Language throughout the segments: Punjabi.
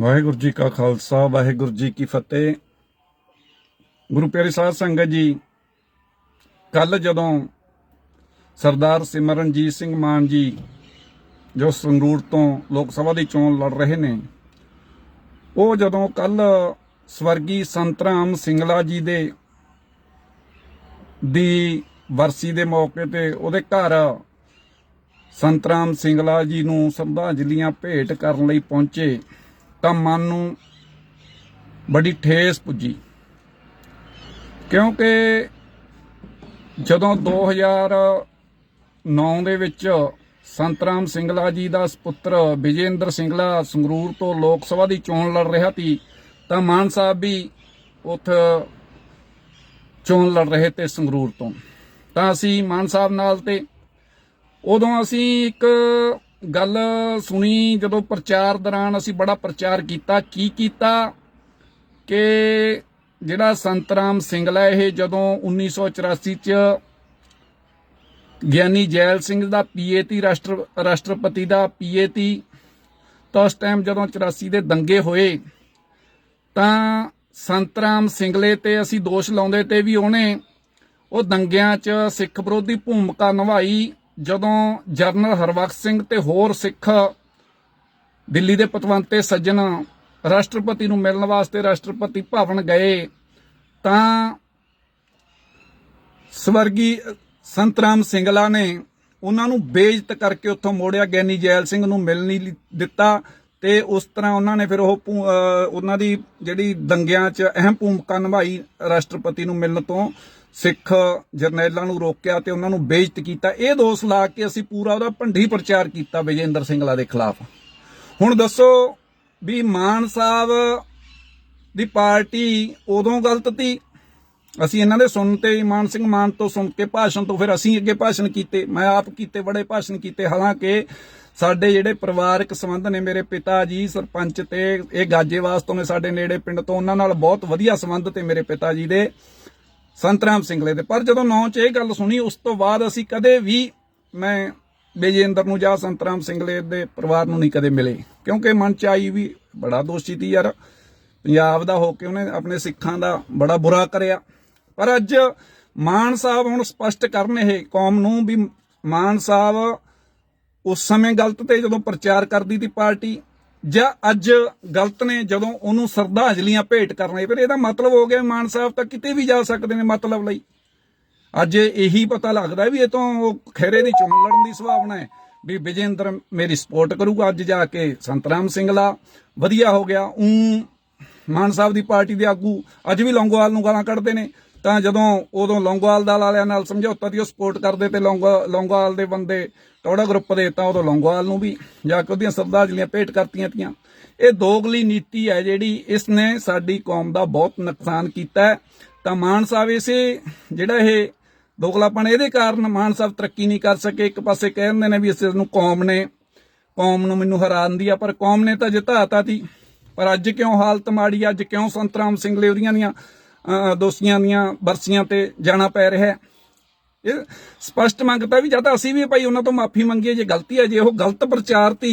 ਵਾਹਿਗੁਰੂ ਜੀ ਕਾ ਖਾਲਸਾ, ਵਾਹਿਗੁਰੂ ਜੀ ਕੀ ਫਤਿਹ। ਗੁਰੂ ਪਿਆਰੀ ਸਾਧ ਸੰਗਤ ਜੀ ਕੱਲ ਜਦੋਂ ਸਰਦਾਰ ਸਿਮਰਨਜੀਤ ਸਿੰਘ ਮਾਨ ਜੀ, ਜੋ ਸੰਗਰੂਰ ਤੋਂ ਲੋਕ ਸਭਾ ਦੀ ਚੋਣ ਲੜ ਰਹੇ ਨੇ, ਉਹ ਜਦੋਂ ਕੱਲ ਸਵਰਗੀ ਸੰਤਰਾਮ ਸਿੰਗਲਾ ਜੀ ਦੇ, ਦੀ ਵਰਸੀ ਦੇ ਮੌਕੇ ਤੇ ਉਹਦੇ ਘਰ ਸੰਤਰਾਮ ਸਿੰਗਲਾ ਜੀ ਨੂੰ ਸ਼ਰਧਾਂਜਲੀਆਂ ਭੇਟ ਕਰਨ ਲਈ ਪਹੁੰਚੇ ਤਾਂ ਮਨ ਨੂੰ ਬੜੀ ਠੇਸ ਪੁੱਜੀ। ਕਿਉਂਕਿ ਜਦੋਂ 2009 ਦੇ ਵਿੱਚ ਸੰਤਰਾਮ ਸਿੰਗਲਾ ਜੀ ਦਾ ਸੁਪੁੱਤਰ ਵਿਜੇਂਦਰ ਸਿੰਗਲਾ ਸੰਗਰੂਰ ਤੋਂ ਲੋਕ ਸਭਾ ਦੀ ਚੋਣ ਲੜ ਰਿਹਾ ਸੀ, ਤਾਂ ਮਾਨ ਸਾਹਿਬ ਵੀ ਉੱਥੇ ਚੋਣ ਲੜ ਰਹੇ ਤੇ ਸੰਗਰੂਰ ਤੋਂ। ਤਾਂ ਅਸੀਂ ਮਾਨ ਸਾਹਿਬ ਨਾਲ ਤੇ ਉਦੋਂ ਅਸੀਂ ਇੱਕ ਗੱਲ ਸੁਣੀ ਜਦੋਂ ਪ੍ਰਚਾਰ ਦੌਰਾਨ ਅਸੀਂ ਬੜਾ ਪ੍ਰਚਾਰ ਕੀਤਾ, ਕੀ ਕੀਤਾ ਕਿ ਜਿਹੜਾ ਸੰਤਰਾਮ ਸਿੰਗਲਾ ਇਹ ਜਦੋਂ 1984 ਚ ਗਿਆਨੀ ਜੈਲ ਸਿੰਘ ਦਾ ਪੀਏਤੀ ਰਾਸ਼ਟਰ, ਰਾਸ਼ਟਰਪਤੀ ਦਾ ਪੀਏਤੀ ਤਾਂ ਉਸ ਟਾਈਮ ਜਦੋਂ 84 ਦੇ ਦੰਗੇ ਹੋਏ, ਤਾਂ ਸੰਤਰਾਮ ਸਿੰਗਲੇ ਤੇ ਅਸੀਂ ਦੋਸ਼ ਲਾਉਂਦੇ ਤੇ ਵੀ ਉਹਨੇ ਉਹ ਦੰਗਿਆਂ 'ਚ ਸਿੱਖ ਵਿਰੋਧੀ ਭੂਮਿਕਾ ਨਿਭਾਈ। ਜਦੋਂ ਜਰਨਲ ਹਰਬਖਸ਼ ਸਿੰਘ ਤੇ ਹੋਰ ਸਿੱਖ ਦਿੱਲੀ ਦੇ ਪਤਵੰਤੇ ਸੱਜਣ ਰਾਸ਼ਟਰਪਤੀ ਨੂੰ ਮਿਲਣ ਵਾਸਤੇ ਰਾਸ਼ਟਰਪਤੀ ਭਵਨ ਗਏ, ਤਾਂ ਸਵਰਗੀ ਸੰਤਰਾਮ ਸਿੰਗਲਾ ਨੇ ਉਹਨਾਂ ਨੂੰ ਬੇਇੱਜ਼ਤ ਕਰਕੇ ਉੱਥੋਂ ਮੋੜਿਆ। ਗਿਆਨੀ ਜੈਲ ਸਿੰਘ ਨੂੰ ਮਿਲ ਨਹੀਂ ਲੀ- ਦਿੱਤਾ। ਤੇ ਉਸ ਤਰ੍ਹਾਂ ਉਹਨਾਂ ਨੇ ਫਿਰ ਉਹ ਭੂ- ਉਹਨਾਂ ਦੀ ਜਿਹੜੀ ਦੰਗਿਆਂ 'ਚ ਅਹਿਮ ਭੂਮਿਕਾ ਨਿਭਾਈ ਰਾਸ਼ਟਰਪਤੀ ਨੂੰ ਮਿਲਣ ਤੋਂ, ਸਿੱਖ ਜਰਨੈਲਾਂ ਨੂੰ ਰੋਕਿਆ ਤੇ ਉਹਨਾਂ ਨੂੰ ਬੇਇੱਜ਼ਤ ਕੀਤਾ। ਇਹ ਦੋਸ਼ ਲਾ ਕੇ ਅਸੀਂ ਪੂਰਾ ਉਹਦਾ ਭੰਡੀ ਪ੍ਰਚਾਰ ਕੀਤਾ ਵਿਜੇਂਦਰ ਸਿੰਘਲਾ ਦੇ ਖਿਲਾਫ। ਹੁਣ ਦੱਸੋ ਵੀ ਮਾਨ ਸਾਹਿਬ ਦੀ ਪਾਰਟੀ ਉਦੋਂ ਗਲਤ ਤੀ ਅਸੀਂ ਇਹਨਾਂ ਦੇ ਸੁਣ ਤੇ ਮਾਨ ਸਿੰਘ ਮਾਨ ਤੋਂ ਸੁਣ ਕੇ ਭਾਸ਼ਣ ਤੋਂ ਫਿਰ ਅਸੀਂ ਅੱਗੇ ਭਾਸ਼ਣ ਕੀਤੇ। ਮੈਂ ਆਪ ਕੀਤੇ, ਬੜੇ ਭਾਸ਼ਣ ਕੀਤੇ। ਹਾਲਾਂਕਿ ਸਾਡੇ ਜਿਹੜੇ ਪਰਿਵਾਰਕ ਸੰਬੰਧ ਨੇ ਮੇਰੇ ਪਿਤਾ ਜੀ, ਸਰਪੰਚ ਤੇ ਇਹ ਗਾਜੇਵਾਸ ਤੋਂ ਨੇ ਸਾਡੇ ਨੇੜੇ ਪਿੰਡ ਤੋਂ, ਉਹਨਾਂ ਨਾਲ ਬਹੁਤ ਵਧੀਆ ਸੰਬੰਧ ਤੇ ਮੇਰੇ ਪਿਤਾ ਜੀ ਦੇ ਸੰਤਰਾਮ ਸਿੰਘਲੇ ਦੇ। ਪਰ ਜਦੋਂ ਨੌ ਚ ਇਹ ਗੱਲ ਸੁਣੀ, ਉਸ ਤੋਂ ਬਾਅਦ ਅਸੀਂ ਕਦੇ ਵੀ ਮੈਂ ਵਿਜੇਂਦਰ ਨੂੰ ਜਾਂ ਸੰਤਰਾਮ ਸਿੰਘਲੇ ਦੇ ਪਰਿਵਾਰ ਨੂੰ ਨਹੀਂ ਕਦੇ ਮਿਲੇ। ਕਿਉਂਕਿ ਮਨ ਚ ਆਈ ਵੀ ਬੜਾ ਦੋਸ਼ੀ ਸੀ ਯਾਰ। ਪੰਜਾਬ ਦਾ ਹੋ ਕੇ ਉਹਨੇ ਆਪਣੇ ਸਿੱਖਾਂ ਦਾ ਬੜਾ ਬੁਰਾ ਕਰਿਆ। ਪਰ ਅੱਜ ਮਾਨ ਸਾਹਿਬ ਹੁਣ ਸਪਸ਼ਟ ਕਰਨ ਇਹ ਕੌਮ ਨੂੰ ਵੀ ਮਾਨ ਸਾਹਿਬ ਉਸ ਸਮੇਂ ਗਲਤ ਤੇ ਜਦੋਂ ਪ੍ਰਚਾਰ ਕਰਦੀ ਸੀ ਪਾਰਟੀ, ਜਾਂ ਅੱਜ ਗਲਤ ਨੇ ਜਦੋਂ ਉਹਨੂੰ ਸ਼ਰਧਾਂਜਲੀਆਂ ਭੇਟ ਕਰਨੇ ਫਿਰ ਇਹਦਾ ਮਤਲਬ ਹੋ ਗਿਆ ਮਾਨ ਸਾਹਿਬ ਤਾਂ ਕਿਤੇ ਵੀ ਜਾ ਸਕਦੇ ਨੇ ਮਤਲਬ ਲਈ। ਅੱਜ ਇਹੀ ਪਤਾ ਲੱਗਦਾ ਵੀ ਇਹ ਤੋਂ ਉਹ ਦੀ ਚੋਣ ਲੜਨ ਦੀ ਸੰਭਾਵਨਾ ਹੈ। ਵੀ ਵਿਜੇਂਦਰ ਮੇਰੀ ਸਪੋਰਟ ਕਰੂਗਾ ਅੱਜ ਜਾ ਕੇ ਸੰਤਰਾਮ ਸਿੰਘਲਾ ਵਧੀਆ ਹੋ ਗਿਆ, ਉਂ ਮਾਨ ਸਾਹਿਬ ਦੀ ਪਾਰਟੀ ਦੇ ਆਗੂ ਅੱਜ ਵੀ ਲੌਂਗੋਵਾਲ ਨੂੰ ਗਾਲਾਂ ਕੱਢਦੇ ਨੇ। ਤਾਂ ਜਦੋਂ ਉਦੋਂ ਲੌਂਗੋਵਾਲ ਦਾ ਵਾਲਿਆਂ ਨਾਲ ਸਮਝੌਤਾ ਦੀ ਉਹ ਸਪੋਰਟ ਕਰਦੇ ਤੇ ਲੌਂਗੋ- ਲੌਂਗੋਵਾਲ ਦੇ ਬੰਦੇ ਟੌੜਾ ਗਰੁੱਪ ਦੇ ਤਾਂ ਉਦੋਂ ਲੌਂਗੋਵਾਲ ਨੂੰ ਵੀ ਜਾ ਕੇ ਉਹਦੀਆਂ ਸ਼ਰਧਾਂਜਲੀਆਂ ਭੇਟ ਕਰਤੀਆਂ ਤੀਆਂ। ਇਹ ਦੋਗਲੀ ਨੀਤੀ ਹੈ ਜਿਹੜੀ ਇਸ ਨੇ ਸਾਡੀ ਕੌਮ ਦਾ ਬਹੁਤ ਨੁਕਸਾਨ ਕੀਤਾ ਤਾਂ ਮਾਨ ਸਾਹਿਬ ਇਸੇ ਜਿਹੜਾ ਇਹ ਦੋਗਲਾਪਣ ਇਹਦੇ ਕਾਰਨ ਮਾਨ ਸਾਹਿਬ ਤਰੱਕੀ ਨਹੀਂ ਕਰ ਸਕੇ। ਇੱਕ ਪਾਸੇ ਕਹਿੰਦੇ ਨੇ ਵੀ ਇਸ ਨੂੰ ਕੌਮ ਨੇ, ਕੌਮ ਨੂੰ ਮੈਨੂੰ ਹਰਾਨ ਦੀ ਆ, ਪਰ ਕੌਮ ਨੇ ਤਾਂ ਜਿਤਾਤਾ ਤੀ। ਪਰ ਅੱਜ ਕਿਉਂ ਹਾਲਤ ਮਾੜੀ ਅੱਜ ਕਿਉਂ ਸੰਤਰਾਮ ਸਿੰਘ ਉਹਦੀਆਂ ਦੀਆਂ? ਦੋਸ਼ੀਆਂ ਦੀਆਂ ਬਰਸੀਆਂ ਤੇ ਜਾਣਾ ਪੈ ਰਿਹਾ ਹੈ। ਇਹ ਸਪਸ਼ਟ ਮੰਗਤਾ ਵੀ ਜਾਂ ਤਾਂ ਅਸੀਂ ਵੀ ਭਾਈ, ਉਹਨਾਂ ਤੋਂ ਮਾਫੀ ਮੰਗੀਏ, ਜੇ ਗਲਤੀ ਹੈ ਜੇ ਉਹ ਗਲਤ ਪ੍ਰਚਾਰ ਤੀ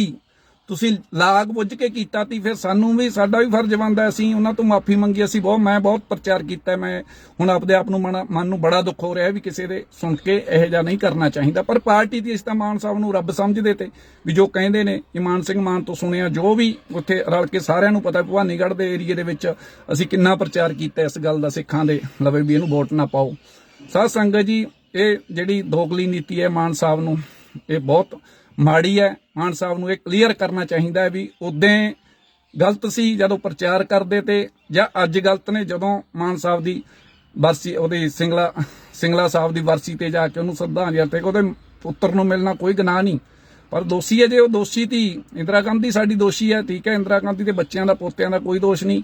ਤੁਸੀਂ ਲਾਗ ਬੁੱਝ ਕੇ ਕੀਤਾ ਤੀ, ਫਿਰ ਸਾਨੂੰ ਵੀ, ਸਾਡਾ ਵੀ ਫਰਜ਼ ਬਣਦਾ ਅਸੀਂ ਉਹਨਾਂ ਤੋਂ ਮਾਫੀ ਮੰਗੀ, ਅਸੀਂ ਬਹੁਤ, ਮੈਂ ਬਹੁਤ ਪ੍ਰਚਾਰ ਕੀਤਾ ਮੈਂ ਹੁਣ ਆਪਦੇ ਆਪ ਨੂੰ ਮਨ ਮਨ ਨੂੰ ਬੜਾ ਦੁੱਖ ਹੋ ਰਿਹਾ ਵੀ ਕਿਸੇ ਦੇ ਸੁਣ ਕੇ ਇਹੋ ਜਿਹਾ ਨਹੀਂ ਕਰਨਾ ਚਾਹੀਦਾ। ਪਰ ਪਾਰਟੀ ਦੀ ਇਸ ਤਾਂ ਮਾਨ ਸਾਹਿਬ ਨੂੰ ਰੱਬ ਸਮਝਦੇ ਤੇ ਵੀ ਜੋ ਕਹਿੰਦੇ ਨੇ, ਇਮਾਨ ਸਿੰਘ ਮਾਨ ਤੋਂ ਸੁਣਿਆ, ਜੋ ਵੀ ਉੱਥੇ ਰਲ ਕੇ ਸਾਰਿਆਂ ਨੂੰ ਪਤਾ ਭਵਾਨੀਗੜ੍ਹ ਦੇ ਏਰੀਏ ਦੇ ਵਿੱਚ ਅਸੀਂ ਕਿੰਨਾ ਪ੍ਰਚਾਰ ਕੀਤਾ ਇਸ ਗੱਲ ਦਾ, ਸਿੱਖਾਂ ਦੇ, ਲਵੇ ਵੀ ਇਹਨੂੰ ਵੋਟ ਨਾ ਪਾਓ। ਸਾਧ ਸੰਗਤ ਜੀ, ਇਹ ਜਿਹੜੀ ਦੋਗਲੀ ਨੀਤੀ ਹੈ ਮਾਨ ਸਾਹਿਬ ਨੂੰ, ਇਹ ਬਹੁਤ ਮਾੜੀ ਹੈ, ਮਾਨ ਸਾਹਿਬ ਨੂੰ ਇਹ ਕਲੀਅਰ ਕਰਨਾ ਚਾਹੀਦਾ ਹੈ ਵੀ ਉਦੋਂ ਗਲਤ ਸੀ ਜਦੋਂ ਪ੍ਰਚਾਰ ਕਰਦੇ ਤੇ ਜਾਂ ਅੱਜ ਗਲਤ ਨੇ ਜਦੋਂ ਮਾਨ ਸਾਹਿਬ ਦੀ ਵਰਸੀ, ਉਹਦੀ ਸਿੰਗਲਾ ਸਿੰਗਲਾ ਸਾਹਿਬ ਦੀ ਵਰਸੀ ਤੇ ਜਾ ਕੇ ਉਹਨੂੰ ਸ਼ਰਧਾਂਜਲੀ ਤੇ ਉਹਦੇ ਪੁੱਤਰ ਨੂੰ ਮਿਲਣਾ ਕੋਈ ਗੁਨਾਹ ਨਹੀਂ। ਪਰ ਦੋਸ਼ੀ ਹੈ ਜੇ ਉਹ ਦੋਸ਼ੀ ਤੀ ਇੰਦਰਾ ਗਾਂਧੀ ਸਾਡੀ ਦੋਸ਼ੀ ਹੈ, ਠੀਕ ਹੈ, ਇੰਦਰਾ ਗਾਂਧੀ ਦੇ ਬੱਚਿਆਂ ਦਾ, ਪੋਤਿਆਂ ਦਾ ਕੋਈ ਦੋਸ਼ ਨਹੀਂ।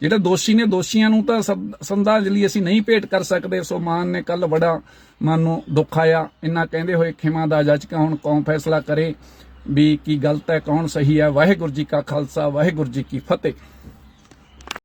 ਜਿਹੜੇ ਦੋਸ਼ੀ ਨੇ ਦੋਸ਼ੀਆਂ ਨੂੰ ਤਾਂ ਸ਼ਰਧ- ਸ਼ਰਧਾਂਜਲੀ ਅਸੀਂ ਨਹੀਂ ਭੇਟ ਕਰ ਸਕਦੇ। ਸੋ ਮਾਨ ਨੇ ਕੱਲ ਬੜਾ ਮਨ ਨੂੰ ਦੁੱਖ ਆਇਆ। ਇੰਨਾ ਕਹਿੰਦੇ ਹੋਏ ਖਿਮਾ ਦਾ ਜੱਜ ਹੁਣ ਕੌਮ ਫੈਸਲਾ ਕਰੇ? ਵੀ ਕੀ ਗਲਤ ਹੈ, ਕੌਣ ਸਹੀ ਹੈ? ਵਾਹਿਗੁਰੂ ਜੀ ਕਾ ਖਾਲਸਾ, ਵਾਹਿਗੁਰੂ ਜੀ ਕੀ ਫਤਿਹ।